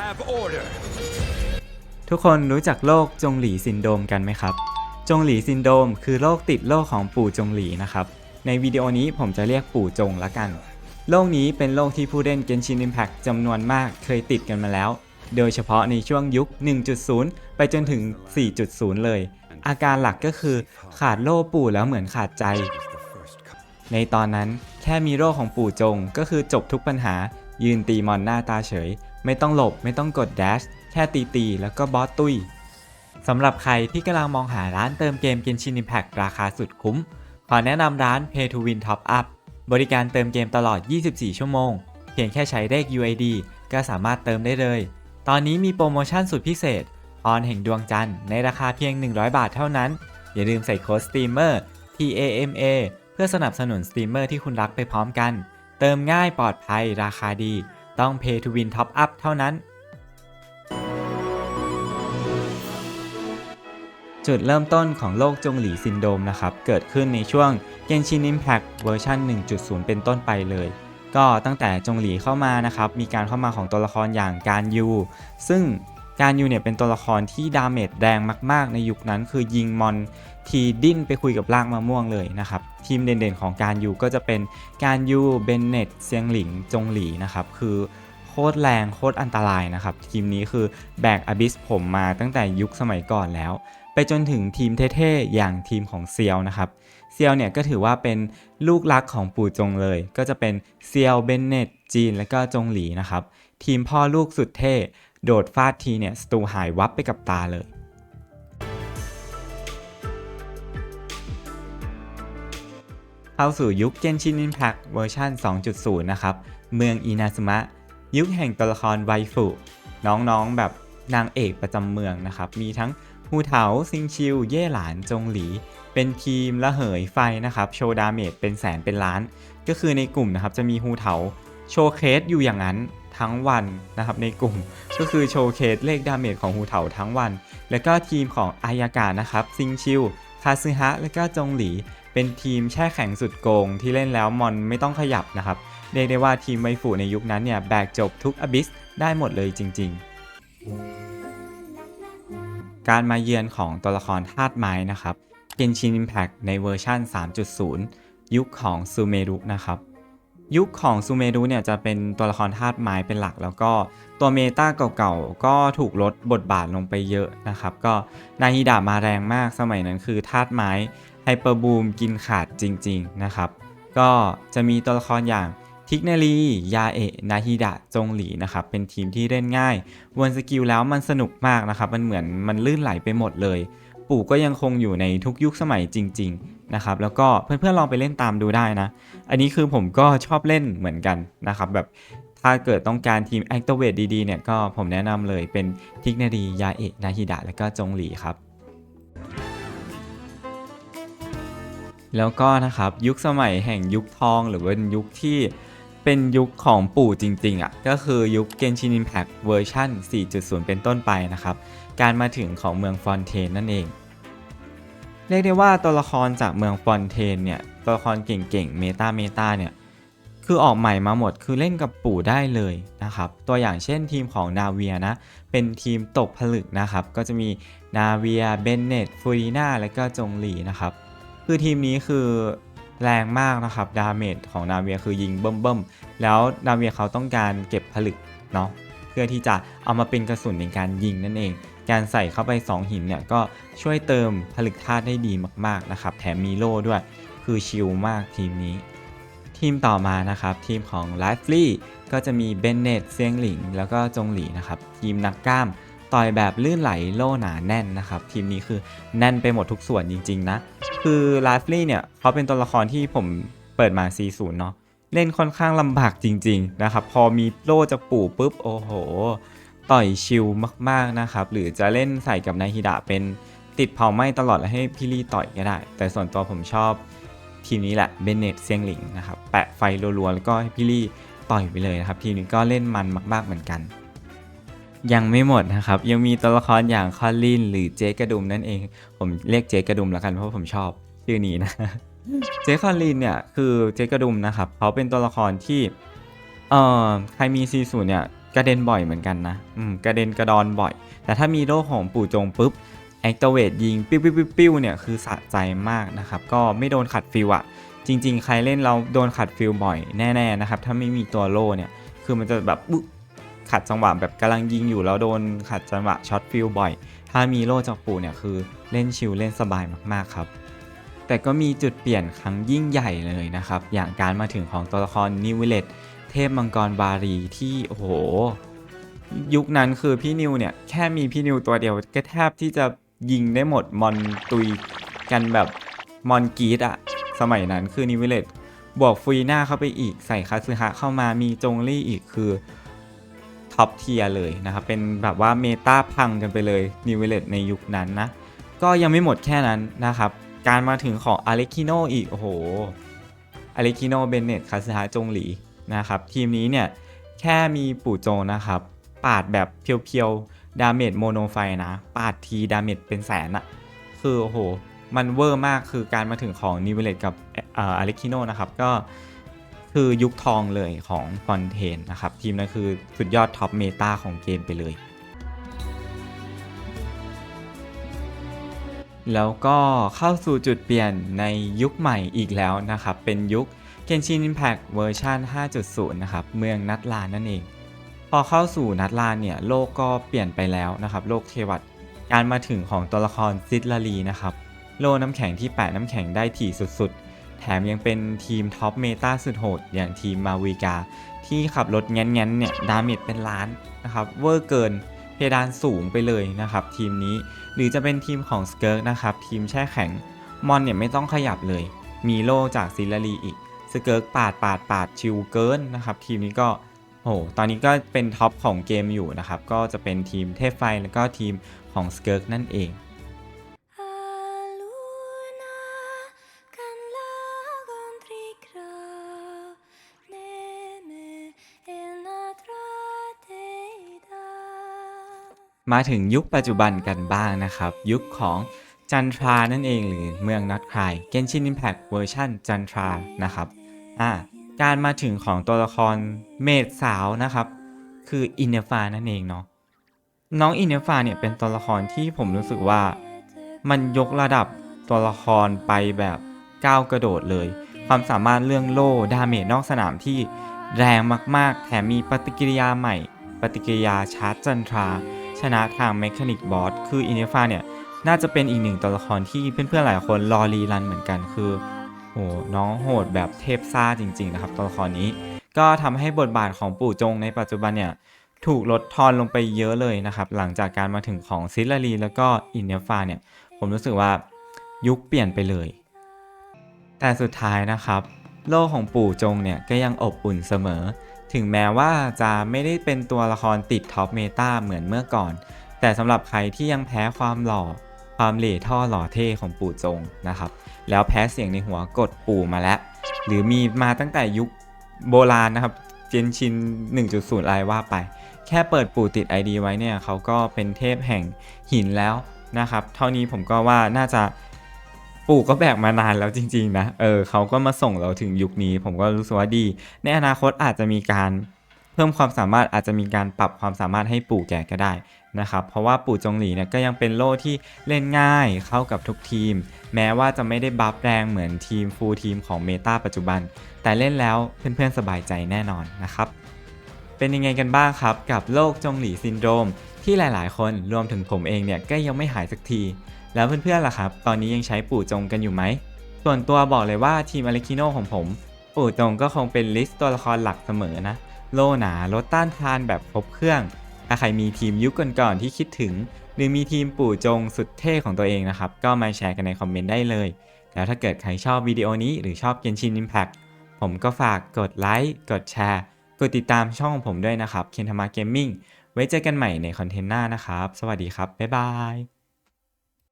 have order. ทุกคนรู้จักโรคจงหลีซินโดมกันไหมครับ จงหลีซินโดมคือโรคติดโรคของปู่จงหลีนะครับ ในวิดีโอนี้ผมจะเรียกปู่จงละกัน โรคนี้เป็นโรคที่ผู้เล่น Genshin Impact จำนวนมากเคยติดกันมาแล้ว โดยเฉพาะในช่วงยุค 1.0 ไปจนถึง 4.0 เลย อาการหลักก็คือขาดโล่ปู่แล้วเหมือนขาดใจ ในตอนนั้นแค่มีโรคของปู่จงก็คือจบทุกปัญหายืนตีมอนหน้าตาเฉย ไม่ต้องหลบไม่ต้องกดแดชแค่ตีตีๆแล้วก็บอสตุยสำหรับใครที่กำลังมองหาร้านเติมเกม Genshin Impact ราคาสุดคุ้ม ขอแนะนำร้าน Pay to Win Top Up บริการเติมเกมตลอด 24 ชั่วโมง เพียงแค่ใช้เลข UID ก็สามารถเติมได้เลย ตอนนี้มีโปรโมชั่นสุดพิเศษ ออนแห่งดวงจันทร์ในราคาเพียง 100 บาทเท่านั้น อย่าลืมใส่โค้ด STREAMER TAMA เพื่อสนับสนุนสตรีมเมอร์ที่คุณรักไปพร้อมกัน เติมง่ายปลอดภัยราคาดี ต้อง Pay to Win Top Up เท่านั้น จุดเริ่มต้นของโรคจงหลีซินโดมนะครับ เกิดขึ้นในช่วง Genshin Impact เวอร์ชัน1.0 เป็นต้นไปเลย ก็ตั้งแต่จงหลีเข้ามานะครับ มีการเข้ามาของตัวละครอย่างการยูซึ่ง การยูเนี่ยเป็นตัวละครที่ดาเมจแรงมาก ๆ ในยุคนั้นคือยิงมอนทีดิ้นไปคุยกับรากมะม่วงเลยนะครับทีมเด่นๆของการยูก็จะเป็นการยูเบนเน็ตเซียงหลิงจงหลีนะครับคือโคตรแรงโคตรอันตรายนะครับทีมนี้คือแบกอบิสผมมาตั้งแต่ยุคสมัยก่อนแล้ว ไปจนถึงทีมเท่ๆ อย่างทีมของเซียวนะครับเซียวเนี่ยก็ถือว่าเป็นลูกรักของปู่จงเลย ก็จะเป็นเซียวเบนเน็ตจีนและก็จงหลีนะครับทีมพ่อลูกสุดเท่ โดดฟาดทีเนี่ยสตูหายวับไปกับตาเลยเข้าสู่ยุค Genshin Impact เวอร์ชัน2.0 นะครับ เมืองอินาซึมะ ยุคแห่งตัวละครไวฟุน้องๆแบบนางเอกประจำเมืองนะครับ มีทั้งฮูเถาซิงชิว เย่หลานจงหลี เป็นทีมละเหยไฟนะครับ โชว์ดาเมจเป็นแสนเป็นล้าน ก็คือในกลุ่มนะครับจะมีฮูเถาโชว์เคสอยู่อย่างนั้น ทั้งวันนะครับในกลุ่ม ก็คือโชว์เคสเลขดาเมจของฮูเถาทั้งวัน แล้วก็ทีมของอายากานะครับซิงชิวคาซึฮะ และก็จงหลี เป็นทีมแช่แข็งสุดโกงที่เล่นแล้วมอนไม่ต้องขยับนะครับ เรียกได้ว่าทีมไวฟูในยุคนั้นเนี่ยแบกจบทุกอบิสได้หมดเลยจริง ๆ การมาเยือนของตัวละครธาตุไม้นะครับ Genshin Impact ในเวอร์ชัน3.0 ยุคของซูเมรุนะครับ ยุคของซูเมรุเนี่ยจะเป็นตัวละครธาตุไม้เป็นหลัก แล้วก็ตัวเมตาเก่าๆ ก็ถูกลดบทบาทลงไปเยอะนะครับ ก็นาฮิดะมาแรงมากสมัยนั้นคือธาตุไม้ไฮเปอร์บูมกินขาดจริงๆนะครับ ก็จะมีตัวละครอย่างทิกเนลียาเอะนาฮิดะ จงหลีนะครับ เป็นทีมที่เล่นง่าย วนสกิลแล้วมันสนุกมากนะครับ มันเหมือนมันลื่นไหลไปหมดเลย ปู่ก็ยังคงอยู่ในทุกยุคสมัยจริง ๆนะครับ แล้วก็เพื่อนๆลองไปเล่นตามดูได้นะ อันนี้คือผมก็ชอบเล่นเหมือนกันนะครับ แบบถ้าเกิดต้องการทีม Activate ดีๆเนี่ยก็ผมแนะนำเลยเป็นทิกเนรียาเอะนาฮิดะและก็จงหลีครับ แล้วก็นะครับยุคสมัยแห่งยุคทองหรือว่ายุคที่เป็นยุคของปู่จริงๆอะ่ะก็คือยุค Genshin Impact เวอร์ชัน4.0 เป็นต้นไปนะครับ การมาถึงของเมืองฟอนเทนนั่นเอง เรียกได้ว่าตัวละครจากเมืองฟอนเทนเนี่ยตัวละครเก่งๆเมตาเมตาเนี่ยคือออกใหม่มาหมดคือเล่นกับปู่ได้เลยนะครับตัวอย่างเช่นทีมของนาเวียนะเป็นทีมตกผลึกนะครับก็จะมีนาเวียเบนเนตฟูรีนาและก็จงหลีนะครับคือทีมนี้คือแรงมากนะครับดาเมจของนาเวียคือยิงเบิ่มๆแล้วนาเวียเขาต้องการเก็บผลึกเนาะเพื่อที่จะเอามาเป็นกระสุนในการยิงนั่นเอง การใส่เข้าไป 2 หินเนี่ยก็ช่วยเติมผลึกธาตุได้ดีมากๆนะครับ แถมมีโล่ด้วย คือชิลมากทีมนี้ ทีมต่อมานะครับ ทีมของ l i f e l y ก็จะมีเบนเนตเซียงหลิง แล้วก็จงหลีนะครับ ทีมนักกล้ามต่อยแบบลื่นไหลโล่หนาแน่นนะครับ ทีมนี้คือแน่นไปหมดทุกส่วนจริง ๆ นะ คือไลฟ์ลี่เนี่ยเขาเป็นตัวละครที่ผมเปิดมา40เนาะเล่นค่อนข้างลำบากจริง ๆ นะครับ พอมีโล่จากปู่ปุ๊บ โอ้โห ต่อยชิลมากๆนะครับ หรือจะเล่นใส่กับนายฮิดะเป็นติดเผาไหม้ตลอดแล้วให้พี่ลี่ต่อยก็ได้ แต่ส่วนตัวผมชอบทีมนี้แหละเบนเนตเซียงหลิงนะครับ แปะไฟรัวๆแล้วก็ให้พี่ลี่ต่อยไปเลยนะครับ ทีมนี้ก็เล่นมันมาก ๆเหมือนกัน ยังไม่หมดนะครับ ยังมีตัวละครอย่างคอลลินหรือเจกระดุมนั่นเอง ผมเรียกเจกระดุมแล้วกันเพราะผมชอบชื่อนี้นะเจคอลลินเนี่ยคือเจกระดุมนะครับเขาเป็นตัวละครที่เอ่อใครมีซีซูเนี่ย กระเด็นบ่อยเหมือนกันนะ อืม กระเด็นกระดอนบ่อย แต่ถ้ามีโล่ของปู่จงปุ๊บ Activate ยิงปิ้วปิ้วปิ้วปิ้วเนี่ย คือสะใจมากนะครับ ก็ไม่โดนขัดฟิลอะจริง ๆ ใครเล่นเราโดนขัดฟิลบ่อยแน่ๆนะครับ ถ้าไม่มีตัวโล่เนี่ย คือมันจะแบบอุ๊ขัดจังหวะแบบกำลังยิงอยู่แล้วโดนขัดจังหวะช็อตฟิลบ่อย ถ้ามีโล่จากปู่เนี่ยคือเล่นชิลเล่นสบายมากๆครับ แต่ก็มีจุดเปลี่ยนครั้งยิ่งใหญ่เลยนะครับ อย่างการมาถึงของตัวละครนิวเลต เทพมังกรบารีที่โอ้โห ยุคนั้นคือพี่นิวเนี่ย แค่มีพี่นิวตัวเดียวก็แทบที่จะยิงได้หมดมอนตุยกันแบบมอนกีดอะสมัยนั้นคือนิวเลตบวกฟรีหน้าเข้าไปอีกใส่คาซึฮะเข้ามามีจงลี่อีกคือท็อปเทียเลยนะครับ เป็นแบบว่าเมตาพังกันไปเลยนิวเลตในยุคนั้นนะ ก็ยังไม่หมดแค่นั้นนะครับ การมาถึงของอเล็กคิโนอีก โอ้โหอเล็กคิโนเบนเนตคาซึฮะจงหลี นะครับทีมนี้เนี่ยแค่มีปู่โจนะครับปาดแบบเพียวๆ ดาเมจโมโนไฟนะ ปาดทีดาเมจเป็นแสนอะคือโอ้โห มันเวอร์มากคือการมาถึงของนิเวเลตกับอเล็กคิโนนะครับ ก็คือยุคทองเลยของฟอนเทนนะครับ ทีมนั้นคือสุดยอดท็อปเมตาของเกมไปเลย แล้วก็เข้าสู่จุดเปลี่ยนในยุคใหม่อีกแล้วนะครับ เป็นยุค Genshin Impact เวอร์ชัน5.0 นะครับ เมืองนัดลานนั่นเอง พอเข้าสู่นัดลานเนี่ย โลกก็เปลี่ยนไปแล้วนะครับ โลกเทวัตการมาถึงของตัวละครซิดลารีนะครับ โลน้ำแข็งที่แปะน้ำแข็งได้ถี่สุดๆ แถมยังเป็นทีมท็อปเมตาสุดโหด อย่างทีมมาวิกา ที่ขับรถแง้นๆเนี่ยดาเมจเป็นล้านนะครับ เวอร์เกินเพดานสูงไปเลยนะครับ ทีมนี้หรือจะเป็นทีมของสเกิร์กนะครับ ทีมแช่แข็งมอนเนี่ยไม่ต้องขยับเลย มีโลจากซิลลารีอีก สเกิร์กปาดปาดปาดชิวเกินนะครับ ทีมนี้ก็โอ้โหตอนนี้ก็เป็นท็อปของเกมอยู่นะครับ ก็จะเป็นทีมเทพไฟแล้วก็ทีมของสเกิร์กนั่นเองมาถึงยุคปัจจุบันกันบ้างนะครับ ยุคของจันทรานั่นเองหรือเมืองนัดคลาย Genshin Impact เวอร์ชันจันทรานะครับ อ่าการมาถึงของตัวละครเมดสาวนะครับ คืออินเนฟานั่นเองเนาะน้องอินเนฟาเนี่ยเป็นตัวละครที่ผมรู้สึกว่า มันยกระดับตัวละครไปแบบก้าวกระโดดเลย ความสามารถเรื่องโล่ดาเมจนอกสนามที่แรงมากๆ แถมมีปฏิกิริยาใหม่ ปฏิกิริยาชาร์จจันทรา ชนะทางเมคานิกบอสคืออินเนฟาเนี่ยน่าจะเป็นอีกหนึ่งตัวละครที่เพื่อนๆหลายคนรอรีรันเหมือนกันคือ โหน้องโหดแบบเทพซ่าจริง ๆ นะครับตัวละครนี้ ก็ทำให้บทบาทของปู่จงในปัจจุบันเนี่ยถูกลดทอนลงไปเยอะเลยนะครับ หลังจากการมาถึงของซิลลารีแล้วก็อินเนฟาเนี่ย ผมรู้สึกว่ายุคเปลี่ยนไปเลย แต่สุดท้ายนะครับ โลกของปู่จงเนี่ยก็ยังอบอุ่นเสมอ ถึงแม้ว่าจะไม่ได้เป็นตัวละครติดท็อปเมตาเหมือนเมื่อก่อน แต่สำหรับใครที่ยังแพ้ความหล่อ ความเหล่ท่อหล่อเท่ของปู่จงนะครับ แล้วแพ้เสียงในหัวกดปู่มาแล้ว หรือมีมาตั้งแต่ยุคโบราณนะครับ เจนชิน 1.0อะไรว่าไป แค่เปิดปู่ติด ID ไว้เนี่ยเขาก็เป็นเทพแห่งหินแล้วนะครับ เท่านี้ผมก็ว่าน่าจะปู่ก็แบกมานานแล้วจริงๆนะ เออเขาก็มาส่งเราถึงยุคนี้ ผมก็รู้สึกว่าดี ในอนาคตอาจจะมีการเพิ่มความสามารถอาจจะมีการปรับความสามารถให้ปู่แก่ก็ได้ นะครับ เพราะว่าปู่จงหลีเนี่ยก็ยังเป็นโล่ที่เล่นง่ายเข้ากับทุกทีม แม้ว่าจะไม่ได้บัฟแรงเหมือนทีมฟูลทีมของเมตาปัจจุบัน แต่เล่นแล้วเพื่อนๆสบายใจแน่นอนนะครับ เป็นยังไงกันบ้างครับ กับโรคจงหลีซินโดรม ที่หลายๆ คนรวมถึงผมเองเนี่ยก็ยังไม่หายสักที แล้วเพื่อนๆล่ะครับ ตอนนี้ยังใช้ปู่จงกันอยู่ไหม ส่วนตัวบอกเลยว่าทีมอเลคิโนของผม ปู่จงก็คงเป็นลิสต์ตัวละครหลักเสมอนะ โลหนาลดต้านทานแบบครบเครื่อง ถ้าใครมีทีมยุคก่อนๆที่คิดถึง หรือมีทีมปู่จงสุดเท่ของตัวเองนะครับ ก็มาแชร์กันในคอมเมนต์ได้เลย แล้วถ้าเกิดใครชอบวิดีโอนี้หรือชอบเกนชินอิมแพ t ผมก็ฝากกดไลค์กดแชร์กดติดตามช่องของผมด้วยนะครับเคนธรรมาเกมมิ่งไว้เจอกันใหม่ในคอนเทนต์หน้านะครับ สวัสดีครับ บ๊ายบาย